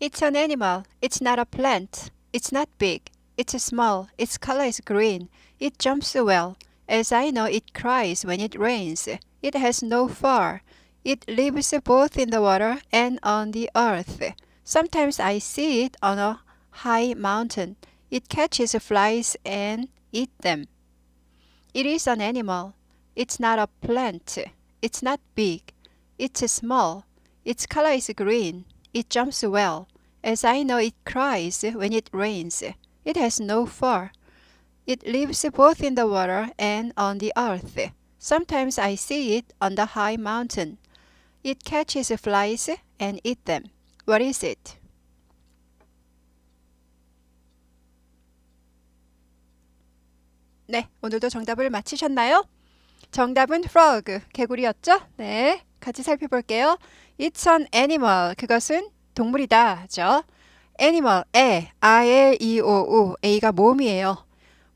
It's an animal. It's not a plant. It's not big. It's small. Its color is green. It jumps well. As I know, it cries when it rains. It has no fur. It lives both in the water and on the earth. Sometimes I see it on a high mountain. It catches flies and eats them. It is an animal. It's not a plant. It's not big. It's small. Its color is green. It jumps well As I know, it cries when it rains. It has no fur. It lives both in the water and on the earth. Sometimes I see it on the high mountain. It catches flies and eats them. What is it? 네, 오늘도 정답을 맞히셨나요? 정답은 frog, 개구리였죠? 네, 같이 살펴볼게요. It's an animal, 그것은 동물이다. 죠 animal, 에, I, L, E, O, U, A가 모음이에요.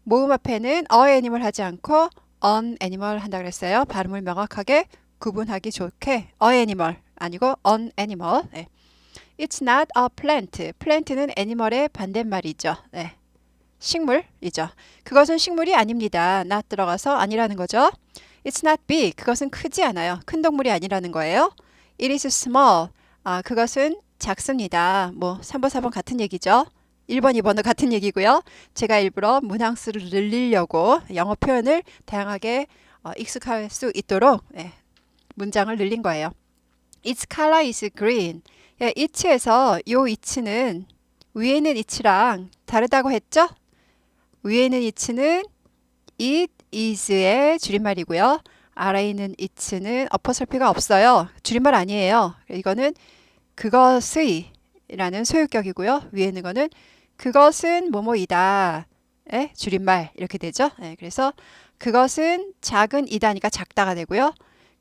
모음 앞에는 a animal 하지 않고 an animal 한다 그랬어요. 발음을 명확하게 구분하기 좋게 a animal 아니고 an animal. 네. It's not a plant. plant는 animal의 반대말이죠. 네. 식물이죠. 그것은 식물이 아닙니다. not 들어가서 아니라는 거죠. It's not big. 그것은 크지 않아요. 큰 동물이 아니라는 거예요. It is small. 아, 그것은 작습니다. 뭐 3번, 4번 같은 얘기죠. 1번, 2번도 같은 얘기고요. 제가 일부러 문항수를 늘리려고 영어 표현을 다양하게 어, 익숙할 수 있도록 네, 문장을 늘린 거예요. Its color is green. 예, it에서 요 it는 위에 있는 it랑 다르다고 했죠? 위에 있는 it는 it is의 줄임말이고요. 아래에 있는 it는 어퍼설피가 없어요. 줄임말 아니에요. 이거는 그것의 라는 소유격이고요. 위에 있는 거는 그것은 뭐뭐이다. 의 줄임말 이렇게 되죠. 네, 그래서 그것은 작은 이다니까 작다가 되고요.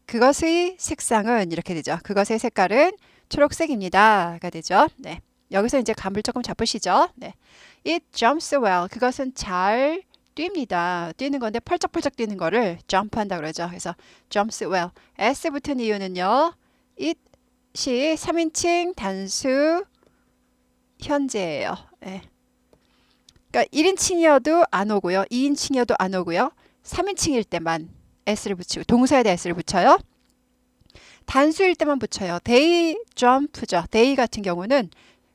그것의 색상은 이렇게 되죠. 그것의 색깔은 초록색입니다가 되죠. 네. 여기서 이제 감을 조금 잡으시죠. 네. It jumps well. 그것은 잘 뜁니다. 뛰는 건데 펄쩍펄쩍 뛰는 거를 jump한다 그러죠. 그래서 jumps well. S 붙은 이유는요. it 이 3인칭 단수 현재예요. 네. 그러니까 1인칭이어도 안 오고요. 2인칭이어도 안 오고요. 3인칭일 때만 s를 붙이고 동사에다 s를 붙여요. 단수일 때만 붙여요. they jump죠. they 같은 경우는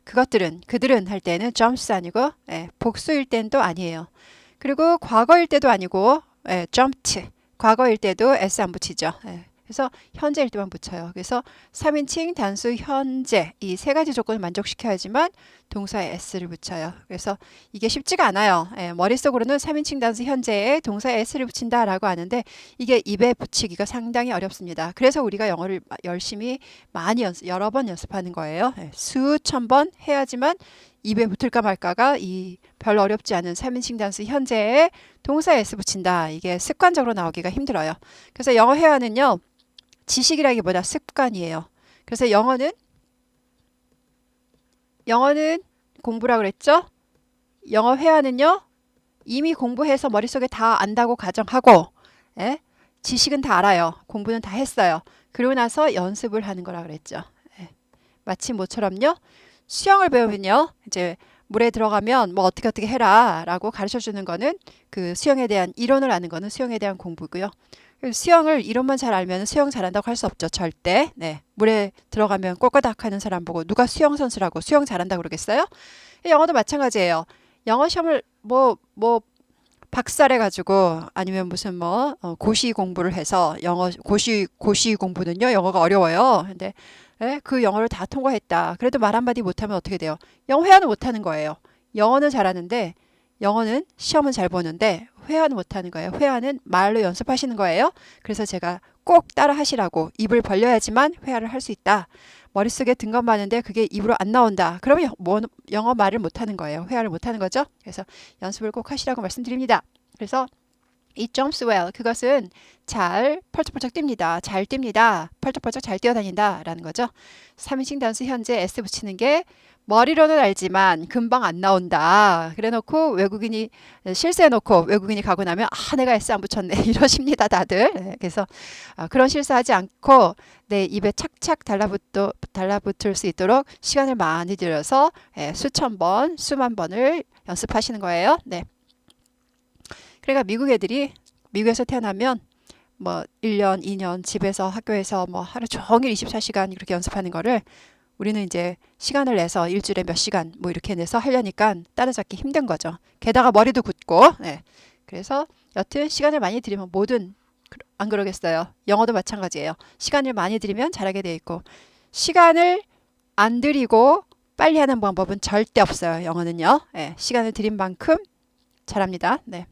그것들은 그들은 할 때는 jumps 아니고 예, 복수일 때는 또 아니에요. 그리고 과거일 때도 아니고 예, jumped 과거일 때도 s 안 붙이죠. 예, 그래서 현재일 때만 붙여요. 그래서 3인칭 단수 현재 이 세 가지 조건을 만족시켜야지만 동사에 s를 붙여요. 그래서 이게 쉽지가 않아요. 예, 머릿속으로는 3인칭 단수 현재에 동사에 s를 붙인다라고 하는데 이게 입에 붙이기가 상당히 어렵습니다. 그래서 우리가 영어를 열심히 많이 연습, 여러 번 연습하는 거예요. 예, 수천 번 해야지만 입에 붙을까 말까가 이 별로 어렵지 않은 3인칭 단수 현재에 동사에 s 붙인다. 이게 습관적으로 나오기가 힘들어요. 그래서 영어 회화는요. 지식이라기보다 습관이에요. 그래서 영어는 영어는 공부라 그랬죠? 영어 회화는요. 이미 공부해서 머릿속에 다 안다고 가정하고 예? 지식은 다 알아요. 공부는 다 했어요. 그러고 나서 연습을 하는 거라 그랬죠. 예. 마치 뭐처럼요. 수영을 배우면요. 이제 물에 들어가면 뭐 어떻게 어떻게 해라라고 가르쳐 주는 거는 그 수영에 대한 이론을 아는 거는 수영에 대한 공부고요. 수영을 이론만 잘 알면 수영 잘한다고 할 수 없죠. 절대. 네. 물에 들어가면 꼴까닥 하는 사람 보고 누가 수영 선수라고 수영 잘한다 그러겠어요? 영어도 마찬가지예요. 영어 시험을 뭐, 뭐, 박살해 가지고 아니면 무슨 뭐 어, 고시 공부를 해서 영어 고시 고시 공부는요 영어가 어려워요. 근데 예, 그 영어를 다 통과했다. 그래도 말 한마디 못하면 어떻게 돼요? 영어 회화는 못하는 거예요. 영어는 잘하는데 영어는 시험은 잘 보는데 회화는 못하는 거예요. 회화는 말로 연습하시는 거예요. 그래서 제가 꼭 따라 하시라고 입을 벌려야지만 회화를 할 수 있다. 머릿속에 든 건 많은데 그게 입으로 안 나온다. 그러면 뭐, 영어 말을 못하는 거예요. 회화를 못하는 거죠. 그래서 연습을 꼭 하시라고 말씀드립니다. 그래서 It jumps well. 그것은 잘 펄쩍펄쩍 뜁니다. 잘 뜁니다. 펄쩍펄쩍 잘 뛰어다닌다. 라는 거죠. 3인칭 단수 현재 S 붙이는 게 머리로는 알지만 금방 안 나온다. 그래 놓고 외국인이 실수해 놓고 외국인이 가고 나면 아 내가 S 안 붙였네 이러십니다 다들. 네, 그래서 아, 그런 실수하지 않고 내 입에 착착 달라붙도 달라붙을 수 있도록 시간을 많이 들여서 예, 수천 번, 수만 번을 연습하시는 거예요. 네. 그러니까 미국 애들이 미국에서 태어나면 뭐 1년, 2년 집에서 학교에서 뭐 하루 종일 24시간 그렇게 연습하는 거를 우리는 이제 시간을 내서 일주일에 몇 시간 뭐 이렇게 내서 하려니까 따라잡기 힘든 거죠. 게다가 머리도 굳고. 네. 그래서 여튼 시간을 많이 들이면 뭐든 안 그러겠어요. 영어도 마찬가지예요. 시간을 많이 들이면 잘하게 돼 있고 시간을 안 들이고 빨리 하는 방법은 절대 없어요. 영어는요. 네. 시간을 들인 만큼 잘합니다. 네.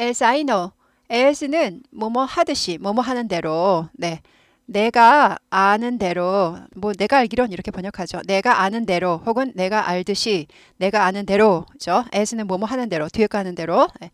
As I know. as는 뭐뭐 하듯이 뭐뭐 하는 대로 네. 내가 아는 대로 뭐 내가 알기론 이렇게 번역하죠. 내가 아는 대로 혹은 내가 알듯이 내가 아는 대로죠. as는 뭐뭐 하는 대로 뒤에 거 하는 대로 네.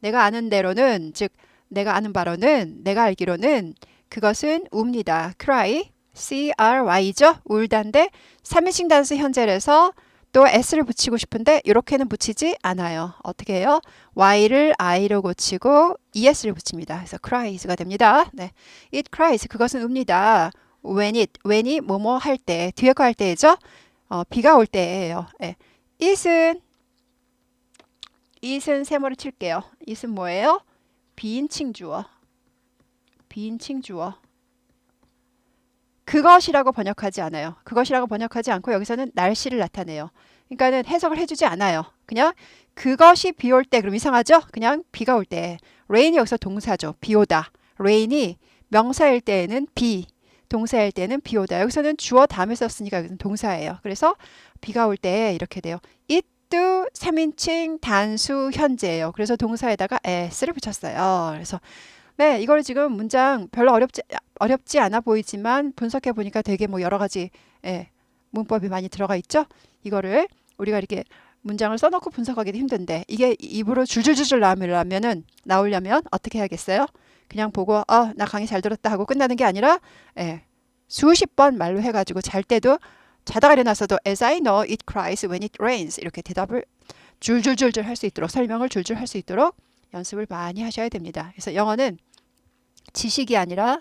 내가 아는 대로는 즉 내가 아는 바로는 내가 알기로는 그것은 웁니다. cry C-R-Y죠. 울다인데 3인칭 단수 현재에서 또 s를 붙이고 싶은데 이렇게는 붙이지 않아요. 어떻게 해요? y를 i로 고치고 es를 붙입니다. 그래서 cries가 됩니다. 네. it cries 그것은 웁니다. when it when이 뭐뭐 할 때 뒤에 거 할 때죠. 어, 비가 올 때예요. 네. it은 it은 세모를 칠게요. it은 뭐예요? 비인칭 주어. 비인칭 주어. 그것이라고 번역하지 않아요. 그것이라고 번역하지 않고 여기서는 날씨를 나타내요. 그러니까는 해석을 해주지 않아요. 그냥 그것이 비 올 때 그럼 이상하죠? 그냥 비가 올 때. rain이 여기서 동사죠. 비 오다. rain이 명사일 때에는 비, 동사일 때는 비 오다. 여기서는 주어 다음에 썼으니까 여기는 동사예요. 그래서 비가 올 때 이렇게 돼요. it도 3인칭 단수 현재예요. 그래서 동사에다가 s를 붙였어요. 그래서 네, 이걸 지금 문장 별로 어렵지 어렵지 않아 보이지만 분석해 보니까 되게 뭐 여러 가지 예, 문법이 많이 들어가 있죠. 이거를 우리가 이렇게 문장을 써놓고 분석하기도 힘든데 이게 입으로 줄줄줄줄 나오려면은 나오려면 어떻게 해야겠어요? 그냥 보고 어 나 강의 잘 들었다 하고 끝나는 게 아니라 예, 수십 번 말로 해가지고 잘 때도 자다가 일어나서도 as I know it cries when it rains 이렇게 대답을 줄줄줄줄 할 수 있도록 설명을 줄줄 할 수 있도록 연습을 많이 하셔야 됩니다. 그래서 영어는 지식이 아니라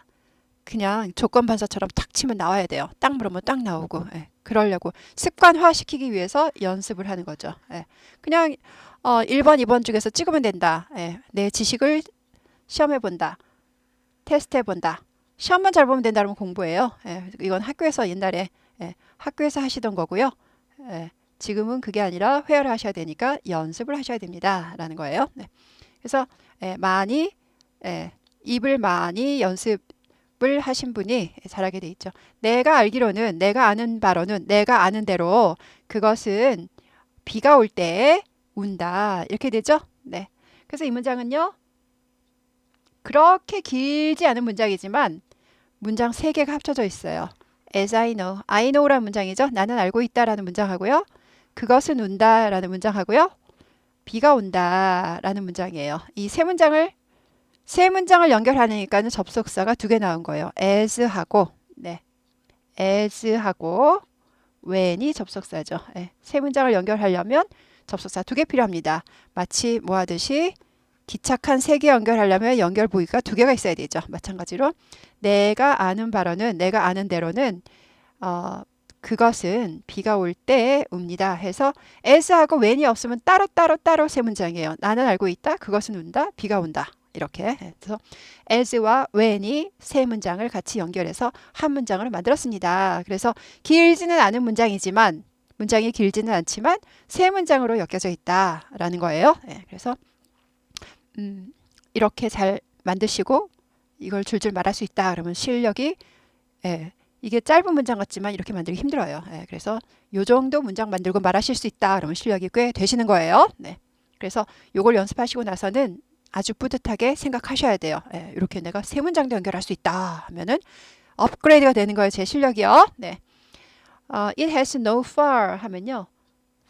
그냥 조건 반사처럼 탁 치면 나와야 돼요. 딱 물으면 딱 나오고. 예. 그러려고 습관화 시키기 위해서 연습을 하는 거죠. 예. 그냥 어 1번, 2번 중에서 찍으면 된다. 예. 내 지식을 시험해 본다. 테스트해 본다. 시험만 잘 보면 된다 그러면 공부예요. 예. 이건 학교에서 옛날에 예. 학교에서 하시던 거고요. 예. 지금은 그게 아니라 회화를 하셔야 되니까 연습을 하셔야 됩니다. 라는 거예요. 네. 그래서 예, 많이 예, 입을 많이 연습을 하신 분이 잘하게 돼 있죠. 내가 알기로는 내가 아는 바로는 내가 아는 대로 그것은 비가 올 때 운다 이렇게 되죠. 네. 그래서 이 문장은요. 그렇게 길지 않은 문장이지만 문장 세 개가 합쳐져 있어요. As I know, I know라는 문장이죠. 나는 알고 있다라는 문장하고요. 그것은 운다라는 문장하고요. 비가 온다라는 문장이에요. 이 세 문장을 세 문장을 연결하니까는 접속사가 두 개 나온 거예요. as하고 네. as하고 when이 접속사죠. 네. 세 문장을 연결하려면 접속사 두 개 필요합니다. 마치 뭐 하듯이 기착한 세 개 연결하려면 연결 부위가 두 개가 있어야 되죠. 마찬가지로 내가 아는 바로는 내가 아는 대로는 어, 그것은 비가 올때 웁니다. 해서 as하고 when이 없으면 따로 따로 따로 세 문장이에요. 나는 알고 있다. 그것은 운다. 비가 온다. 이렇게 해서 as와 when이 세 문장을 같이 연결해서 한 문장을 만들었습니다. 그래서 길지는 않은 문장이지만 문장이 길지는 않지만 세 문장으로 엮여져 있다라는 거예요. 네, 그래서 음, 이렇게 잘 만드시고 이걸 줄줄 말할 수 있다 그러면 실력이 예, 이게 짧은 문장 같지만 이렇게 만들기 힘들어요. 예, 그래서 요 정도 문장 만들고 말하실 수 있다 그러면 실력이 꽤 되시는 거예요. 네. 그래서 요걸 연습하시고 나서는 아주 뿌듯하게 생각하셔야 돼요. 예, 이렇게 내가 세 문장도 연결할 수 있다 하면은 업그레이드가 되는 거예요. 제 실력이요. 네. 어, it has no fur 하면요.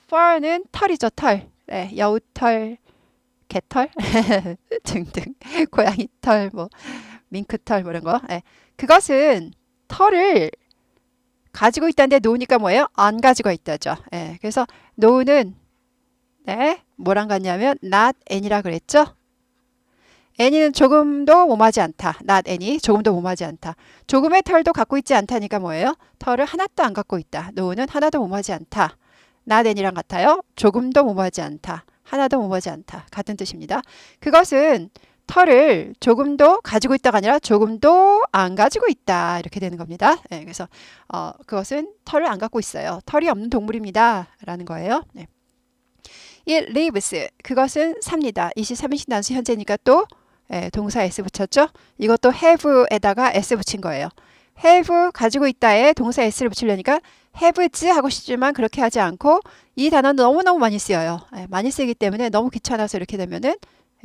fur는 털이죠, 털. 네, 여우털, 개털 등등 고양이 털, 뭐 밍크털 뭐 이런 거. 예. 그것은 털을 가지고 있다는데 노우니까 뭐예요? 안 가지고 있다죠. 예. 그래서 노우는 네, 뭐랑 같냐면 not any라 그랬죠. any는 조금도 몸하지 않다. not any 조금도 몸하지 않다. 조금의 털도 갖고 있지 않다니까 뭐예요? 털을 하나도 안 갖고 있다. 노우는 하나도 몸하지 않다. not any랑 같아요. 조금도 몸하지 않다. 하나도 몸하지 않다. 같은 뜻입니다. 그것은 털을 조금도 가지고 있다가 아니라 조금도 안 가지고 있다. 이렇게 되는 겁니다. 네, 그래서 어, 그것은 털을 안 갖고 있어요. 털이 없는 동물입니다. 라는 거예요. 네. It lives. 그것은 삽니다. 23인칭 단수 현재니까 또 예, 동사 s 붙였죠? 이것도 have에다가 s 붙인 거예요. have 가지고 있다에 동사 s를 붙이려니까 haves 하고 싶지만 그렇게 하지 않고 이 단어는 너무너무 많이 쓰여요. 예, 많이 쓰기 때문에 너무 귀찮아서 이렇게 되면은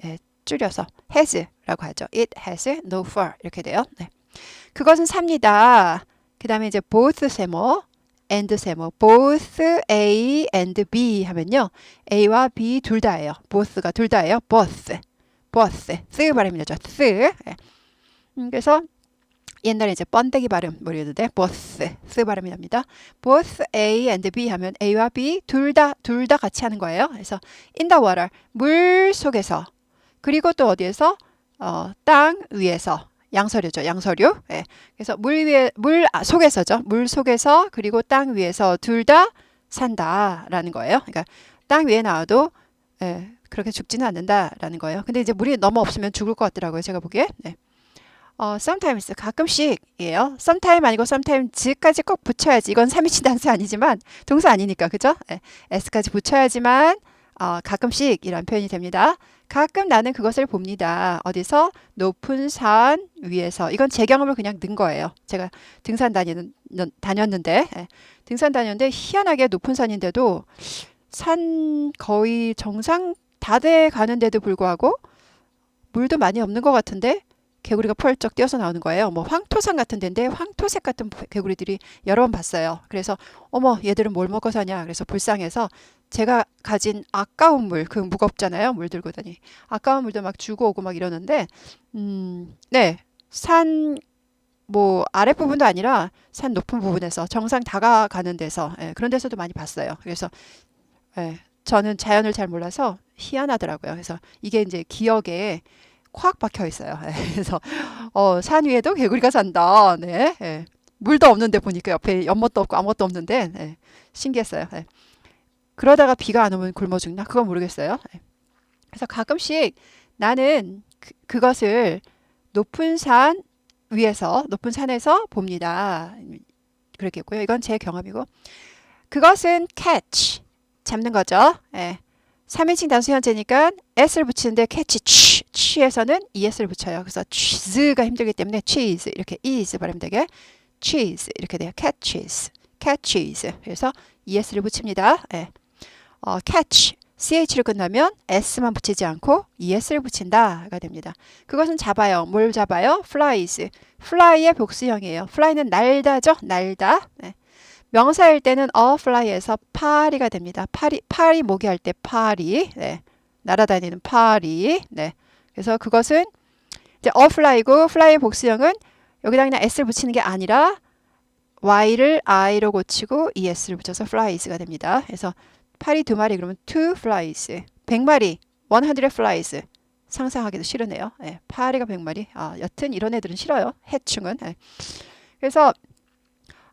예, 줄여서 has라고 하죠. It has no fur 이렇게 돼요. 네. 그것은 삽니다. 그 다음에 이제 both 세모 and 세모 both A and B 하면요. A와 B 둘 다예요. both가 둘 다예요. both both 쓰 발음이 나죠. 쓰 예. 음, 그래서 옛날에 이제 번데기 발음 뭐래도 돼. both 쓰 발음이 납니다. both A and B 하면 A와 B 둘 다 둘 다 같이 하는 거예요. 그래서 in the water 물 속에서 그리고 또 어디에서 어, 땅 위에서 양서류죠. 양서류. 예. 그래서 물 위에 물 아, 속에서죠. 물 속에서 그리고 땅 위에서 둘 다 산다라는 거예요. 그러니까 땅 위에 나와도 예, 그렇게 죽지는 않는다라는 거예요. 근데 이제 물이 너무 없으면 죽을 것 같더라고요. 제가 보기에. 네. 어, sometimes 가끔씩이에요. sometime 아니고 sometime까지 꼭 붙여야지. 이건 3인칭 단수 아니지만 동사 아니니까 그죠? 예, s까지 붙여야지만 어, 가끔씩 이런 표현이 됩니다. 가끔 나는 그것을 봅니다. 어디서? 높은 산 위에서. 이건 제 경험을 그냥 넣은 거예요. 제가 등산 다니는, 다녔는데, 예. 등산 다녔는데 희한하게 높은 산인데도 산 거의 정상 다 돼 가는데도 불구하고 물도 많이 없는 것 같은데 개구리가 펄쩍 뛰어서 나오는 거예요. 뭐 황토산 같은 데인데 황토색 같은 개구리들이 여러 번 봤어요. 그래서 어머 얘들은 뭘 먹어 사냐. 그래서 불쌍해서 제가 가진 아까운 물, 그 무겁잖아요. 물 들고 다니. 아까운 물도 막 주고 오고 막 이러는데, 음, 네. 산, 뭐, 아랫부분도 아니라 산 높은 부분에서 정상 다가가는 데서, 예, 그런 데서도 많이 봤어요. 그래서, 예, 저는 자연을 잘 몰라서 희한하더라고요. 그래서 이게 이제 기억에 콱 박혀 있어요. 예, 그래서, 어, 산 위에도 개구리가 산다. 네. 예. 물도 없는데 보니까 옆에 연못도 없고 아무것도 없는데, 예, 신기했어요. 예. 그러다가 비가 안 오면 굶어 죽나? 그건 모르겠어요. 네. 그래서 가끔씩 나는 그, 것을 높은 산 위에서 높은 산에서 봅니다. 그렇겠고요. 이건 제 경험이고 그것은 catch 잡는 거죠. 예. 3인칭 단수 현재니까 s를 붙이는데 catch 치, 치에서는 es를 붙여요. 그래서 cheese가 힘들기 때문에 cheese 이렇게 is 발음 되게 cheese 이렇게 돼요. catches catches 그래서 es를 붙입니다. 예. 어, catch ch를 끝나면 s만 붙이지 않고 es를 붙인다가 됩니다. 그것은 잡아요. 뭘 잡아요? flies. fly의 복수형이에요. fly는 날다죠. 날다. 네. 명사일 때는 a fly에서 파리가 됩니다. 파리 파리 모기 할 때 파리. 네. 날아다니는 파리. 네. 그래서 그것은 이제 a fly고 fly의 복수형은 여기다 그냥 s를 붙이는 게 아니라 y를 i로 고치고 es를 붙여서 flies가 됩니다. 그래서 파리 두 마리 그러면 two flies. 100마리, 100 flies. 상상하기도 싫으네요. 예, 파리가 100마리. 아, 여튼 이런 애들은 싫어요. 해충은. 예. 그래서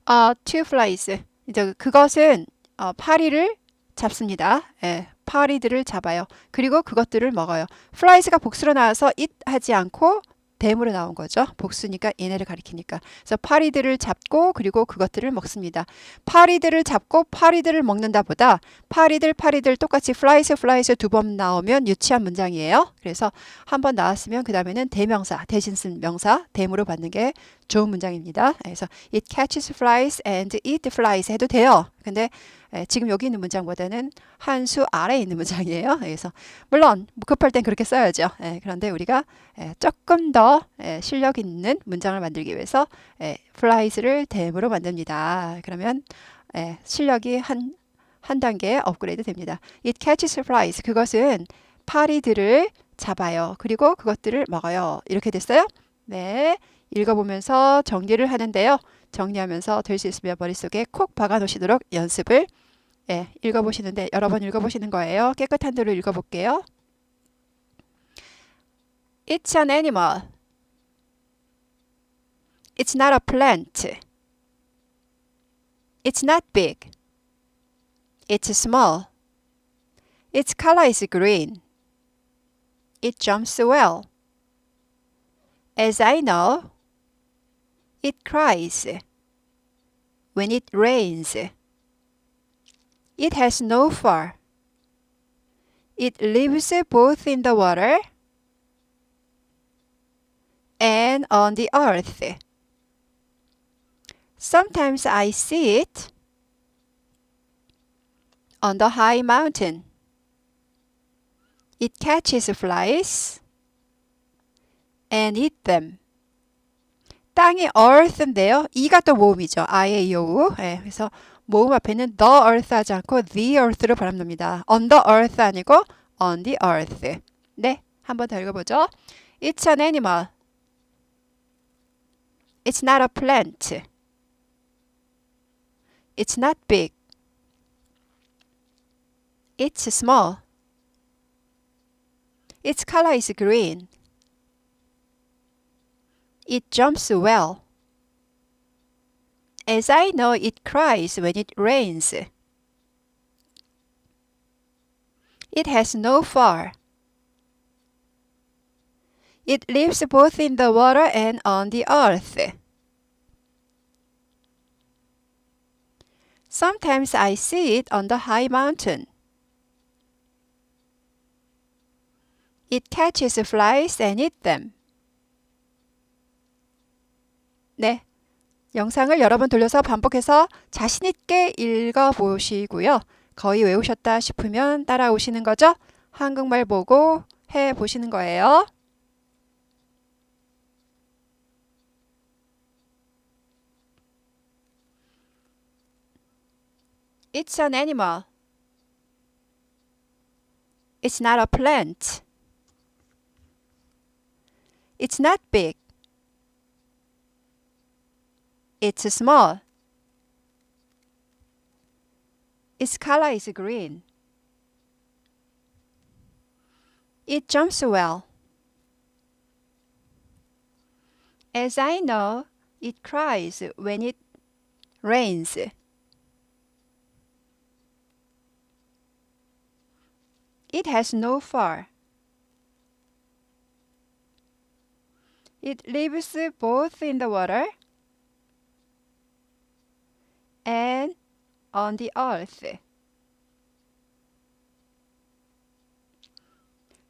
아, two flies. 이제 그것은 어, 파리를 잡습니다. 예, 파리들을 잡아요. 그리고 그것들을 먹어요. flies가 복수로 나와서 it 하지 않고 뱀으로 나온 거죠. 복수니까 얘네를 가리키니까. 그래서 파리들을 잡고 그리고 그것들을 먹습니다. 파리들을 잡고 파리들을 먹는다 보다 파리들 파리들 똑같이 flies flies 두 번 나오면 유치한 문장이에요. 그래서 한 번 나왔으면 그 다음에는 대명사 대신 쓴 명사 대무로 받는 게 좋은 문장입니다. 그래서 it catches flies and it flies 해도 돼요. 근데 예, 지금 여기 있는 문장보다는 한 수 아래에 있는 문장이에요. 그래서 물론 급할 땐 그렇게 써야죠. 예, 그런데 우리가 예, 조금 더 예, 실력 있는 문장을 만들기 위해서 예, flies를 대으로 만듭니다. 그러면 예, 실력이 한, 한 단계 업그레이드 됩니다. It catches flies. 그것은 파리들을 잡아요. 그리고 그것들을 먹어요. 이렇게 됐어요? 네. 읽어보면서 정리를 하는데요. 정리하면서 될 수 있으면 머릿속에 콕 박아 놓으시도록 연습을 예, 읽어보시는데 여러 번 읽어보시는 거예요. 깨끗한 대로 읽어볼게요. It's an animal. It's not a plant. It's not big. It's small. Its color is green. It jumps well. As I know, it cries when it rains. It has no fur. It lives both in the water and on the earth. Sometimes I see it on the high mountain. It catches flies and eats them. 땅이 earth인데요. 이가 또 모음이죠. A, O. 네, 그래서 모음 앞에는 the earth 하지 않고 the earth로 발음됩니다. on the earth 아니고 on the earth. 네, 한 번 더 읽어보죠. It's an animal. It's not a plant. It's not big. It's small. Its color is green. It jumps well. As I know, it cries when it rains. It has no fur. It lives both in the water and on the earth. Sometimes I see it on the high mountain. It catches flies and eats them. 네. 영상을 여러 번 돌려서 반복해서 자신있게 읽어보시고요. 거의 외우셨다 싶으면 따라오시는 거죠? 한국말 보고 해 보시는 거예요. It's an animal. It's not a plant. It's not big. It's small. Its color is green. It jumps well. As I know, it cries when it rains. It has no fur. It lives both in the water and on the earth.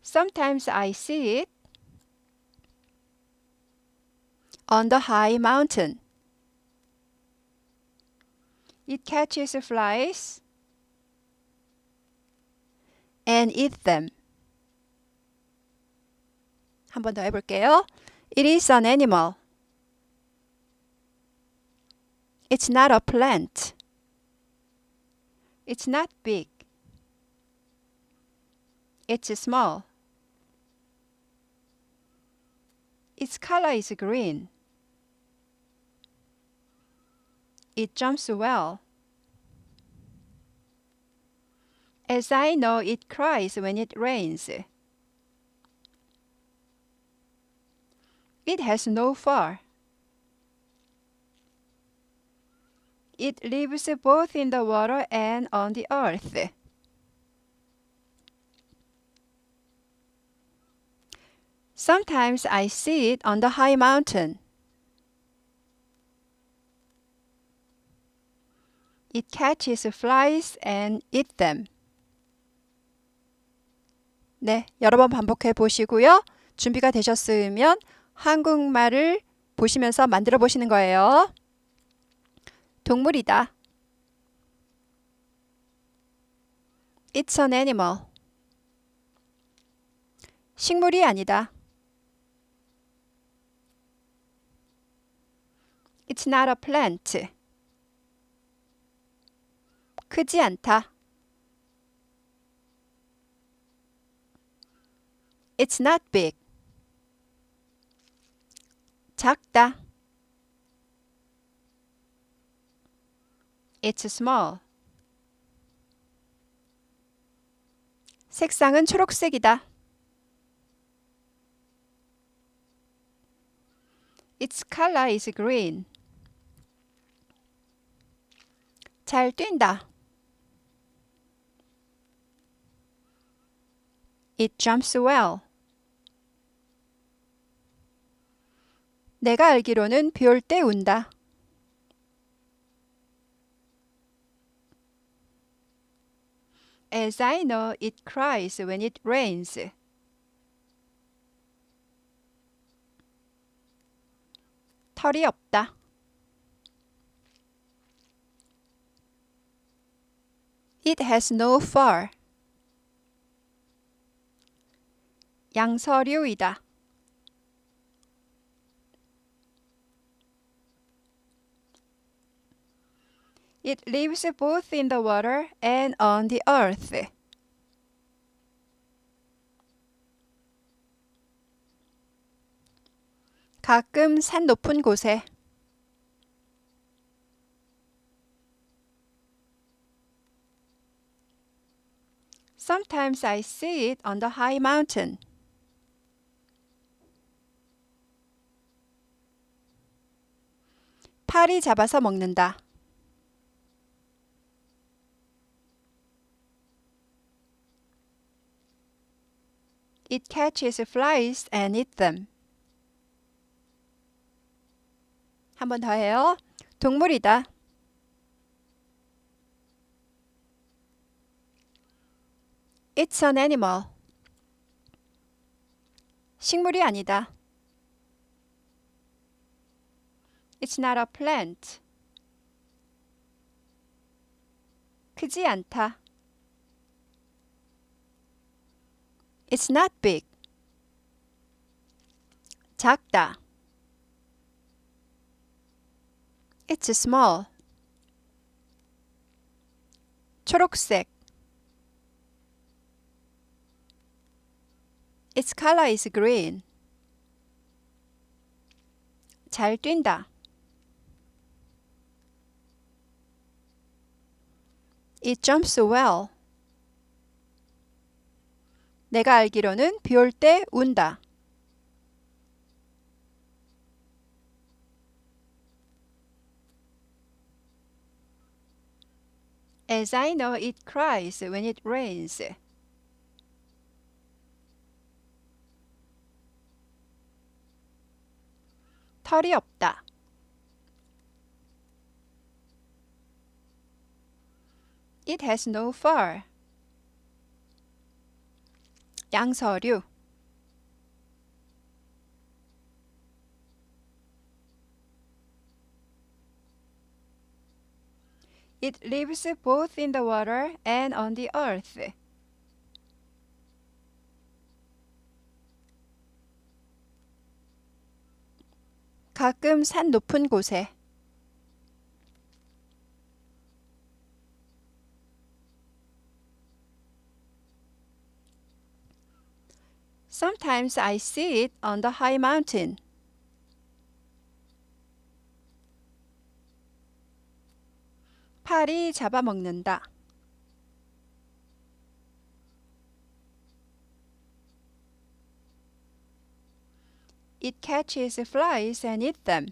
Sometimes I see it on the high mountain. It catches flies and eat them. 한 번 더 해볼게요. It is an animal. It's not a plant. It's not big. It's small. Its color is green. It jumps well. As I know, it cries when it rains. It has no fur. It lives both in the water and on the earth. Sometimes I see it on the high mountain. It catches flies and eats them. 네, 여러 번 반복해 보시고요. 준비가 되셨으면 한국말을 보시면서 만들어 보시는 거예요. 동물이다. It's an animal. 식물이 아니다. It's not a plant. 크지 않다. It's not big. 작다. It's small. 색상은 초록색이다. Its color is green. 잘 뛴다. It jumps well. 내가 알기로는 비 올 때 운다. As I know, it cries when it rains. 털이 없다. It has no fur. 양서류이다. It lives both in the water and on the earth. 가끔 산 높은 곳에 Sometimes I see it on the high mountain. 파리 잡아서 먹는다. It catches flies and eat them. 한 번 더 해요. 동물이다. It's an animal. 식물이 아니다. It's not a plant. 크지 않다. It's not big. 작다. It's small. 초록색. Its color is green. 잘 뛴다. It jumps well. 내가 알기로는 비 올 때 운다. As I know it cries when it rains. 털이 없다. It has no fur. 양서류 It lives both in the water and on the earth. 가끔 산 높은 곳에 Sometimes I see it on the high mountain. 파리 잡아먹는다. It catches flies and eat them.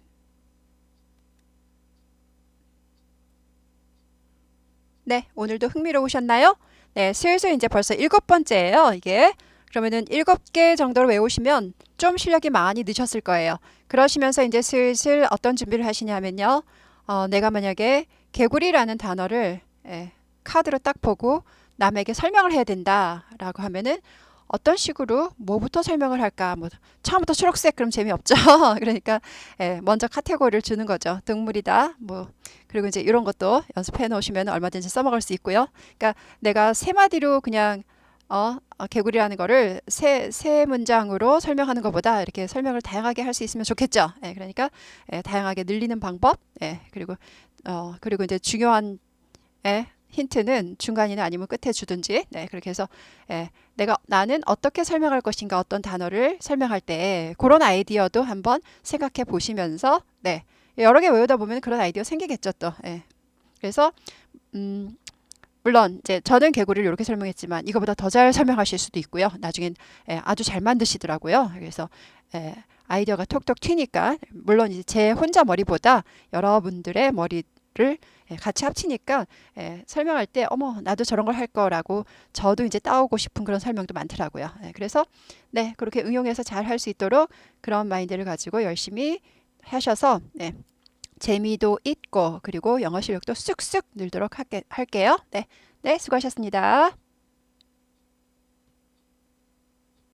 네, 오늘도 흥미로우셨나요? 네, 슬슬 이제 벌써 일곱 번째예요, 이게. 그러면은 일곱 개 정도로 외우시면 좀 실력이 많이 느셨을 거예요. 그러시면서 이제 슬슬 어떤 준비를 하시냐면요. 어, 내가 만약에 개구리라는 단어를 예, 카드로 딱 보고 남에게 설명을 해야 된다라고 하면은 어떤 식으로 뭐부터 설명을 할까? 뭐 처음부터 초록색 그럼 재미없죠. 그러니까 예, 먼저 카테고리를 주는 거죠. 동물이다. 뭐 그리고 이제 이런 것도 연습해 놓으시면 얼마든지 써먹을 수 있고요. 그러니까 내가 세 마디로 그냥 어, 어, 개구리라는 거를 세, 세 문장으로 설명하는 것보다 이렇게 설명을 다양하게 할 수 있으면 좋겠죠. 예, 그러니까 예, 다양하게 늘리는 방법, 예, 그리고 어, 그리고 이제 중요한 예, 힌트는 중간이나 아니면 끝에 주든지 네 그렇게 해서 예, 내가 나는 어떻게 설명할 것인가 어떤 단어를 설명할 때 그런 아이디어도 한번 생각해 보시면서 네 여러 개 외우다 보면 그런 아이디어 생기겠죠 또 예. 그래서 음 물론 이제 저는 개구리를 이렇게 설명했지만 이거보다 더 잘 설명하실 수도 있고요 나중엔 예, 아주 잘 만드시더라고요 그래서 예, 아이디어가 톡톡 튀니까 물론 이제 제 혼자 머리보다 여러분들의 머리를 예, 같이 합치니까 예, 설명할 때 어머 나도 저런 걸 할 거라고 저도 이제 따오고 싶은 그런 설명도 많더라고요. 예, 그래서 네 그렇게 응용해서 잘 할 수 있도록 그런 마인드를 가지고 열심히 하셔서 네, 재미도 있고 그리고 영어 실력도 쑥쑥 늘도록 할게, 할게요. 네, 네 수고하셨습니다.